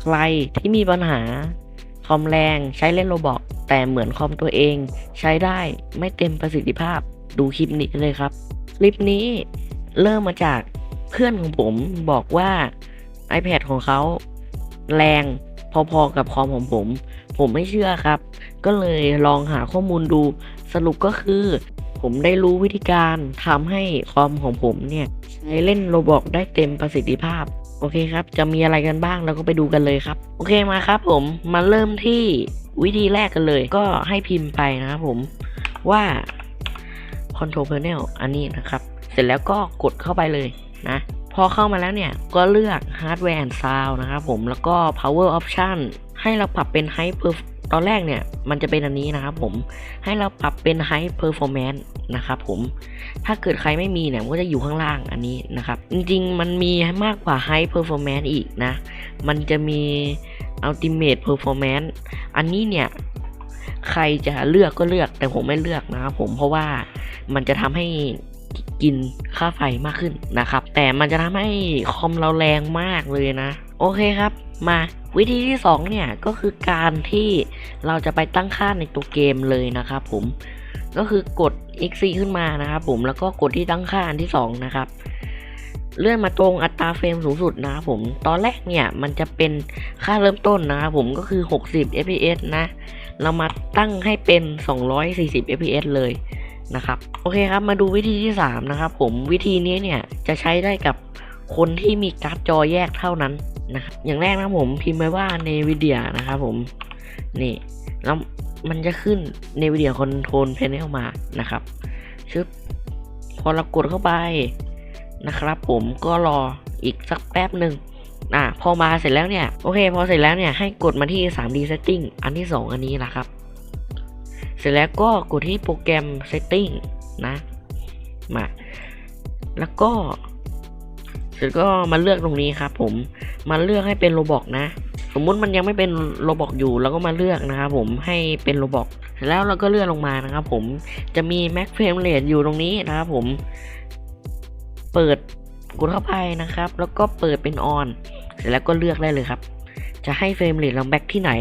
ใครที่มีปัญหาคอมแรงใช้เล่นโรบอกแต่เหมือนคอมตัวเอง ใช้ได้ไม่เต็มประสิทธิภาพดูคลิปนี้เลยครับ คลิปนี้เริ่มมาจากเพื่อนของผมบอกว่า iPad ของเขาแรงพอๆกับคอมของผม ผมไม่เชื่อครับ ก็เลยลองหาข้อมูลดูสรุปก็คือ ผมได้รู้วิธีการทำให้คอมของผมเนี่ย ใช้เล่นโรบอกได้เต็มประสิทธิภาพ โอเคครับ จะมีอะไรกันบ้างเราก็ไปดูกันเลยครับ โอเคมาครับผมมาเริ่มที่วิธีแรกกันเลย ก็ให้พิมพ์ไปนะครับผมว่า Control Panel อันนี้นะครับ เสร็จแล้วก็กดเข้าไปเลยนะ พอเข้ามาแล้วเนี่ย ก็เลือก Hardware and Sound นะครับผมแล้วก็ Power Option ให้เราปรับเป็น High Perf ตอนแรกเนี่ยมันจะเป็นอันนี้นะครับผมให้เราปรับเป็น High Performance นะครับผมถ้าเกิดใครไม่มีเนี่ยมันก็จะอยู่ข้างล่างอันนี้นะครับ จริงๆมันมีมากกว่า High Performance อีกนะ มันจะมี Ultimate Performance อันนี้เนี่ยใครจะเลือกก็เลือกแต่ผมไม่เลือกนะครับผมเพราะว่ามันจะทำให้กินค่าไฟมากขึ้นนะครับ แต่มันจะทำให้คอมเราแรงมากเลยนะ โอเคครับมา วิธีที่2เนี่ยก็คือการที่เราจะไปตั้งค่าในตัวเกมเลยนะครับผมก็คือกด x ขึ้นมานะครับผมแล้วก็กดที่ตั้งค่าอันที่ 2 นะครับ เลื่อนมาตรงอัตราเฟรมสูงสุดนะครับผมตอนแรกเนี่ยมันจะเป็นค่าเริ่มต้นนะครับผมก็คือ 60 fps นะ เรามาตั้งให้เป็น 240 fps เลยนะครับโอเคครับมาดูวิธีที่ 3 นะครับผมวิธีนี้เนี่ยจะใช้ได้กับคนที่มีการ์ดจอแยกเท่านั้น นะครับอย่างแรกนะผมพิมพ์ไว้ว่า NVIDIA นะครับผมนี่แล้วมันจะขึ้น NVIDIA Control Panel มานะครับชึบพอเรากดเข้าไปนะครับ ผมก็รออีกสักแป๊บหนึ่งอะพอมาเสร็จแล้วเนี่ยโอเค พอเสร็จแล้วเนี่ยให้กดมาที่ 3D Setting อันที่ 2 อันนี้นะครับ เสร็จแล้วก็กดที่โปรแกรม Setting นะมาแล้วก็ เสร็จก็มาเลือกตรงนี้ครับ ผมมาเลือกให้เป็นโรบอกนะ สมมุติมันยังไม่เป็นโรบอกอยู่เราก็มาเลือกนะครับผมให้เป็นโรบอกเสร็จแล้วเราก็เลื่อนลงมานะครับ ผมจะมี Max Frame Rate อยู่ตรงนี้นะครับผม เปิดกดเข้าไปนะครับ แล้วก็เปิดเป็นออนเสร็จแล้วก็เลือกได้เลยครับ จะให้เฟรมเรทเราแบ็กที่ไหน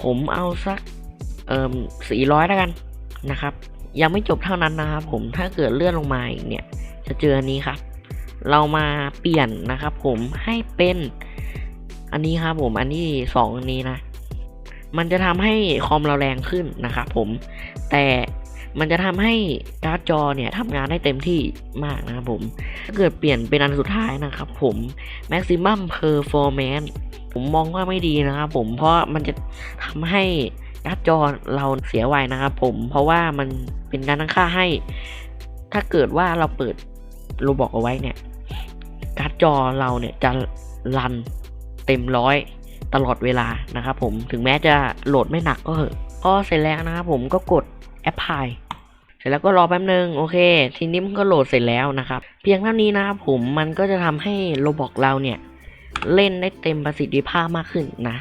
ผมเอาสักเอ่อ400แล้วกันนะครับ ยังไม่จบเท่านั้นนะครับผมถ้าเกิดเลื่อนลงมาอีกเนี่ย จะเจออันนี้ครับ เรามาเปลี่ยนนะครับผมให้เป็นอันนี้ครับผมอันที่สองอันนี้นะ มันจะทำให้คอมเราแรงขึ้นนะครับผม แต่มันจะทำให้การ์ดจอเนี่ยทำงานได้เต็มที่มากนะครับผม ถ้าเกิดเปลี่ยนเป็นอันสุดท้ายนะครับผม maximum performance ผมมองว่าไม่ดีนะครับผม เพราะมันจะทำให้การ์ดจอเราเสียไวนะครับผม เพราะว่ามันเป็นการตั้งค่าให้ ถ้าเกิดว่าเราเปิดโรบอกเอาไว้เนี่ย การ์ดจอเราเนี่ยจะรันเต็มร้อยตลอดเวลานะครับผมถึงแม้จะโหลดไม่หนักก็เหอะก็เสร็จแล้วนะครับผมก็กด apply เสร็จแล้วก็รอแป๊บนึงโอเค ทีนี้มันก็โหลดเสร็จแล้วนะครับ เพียงเท่านี้นะครับผมมันก็จะทำให้โรบอกเราเนี่ย เล่นได้เต็มประสิทธิภาพมากขึ้นนะ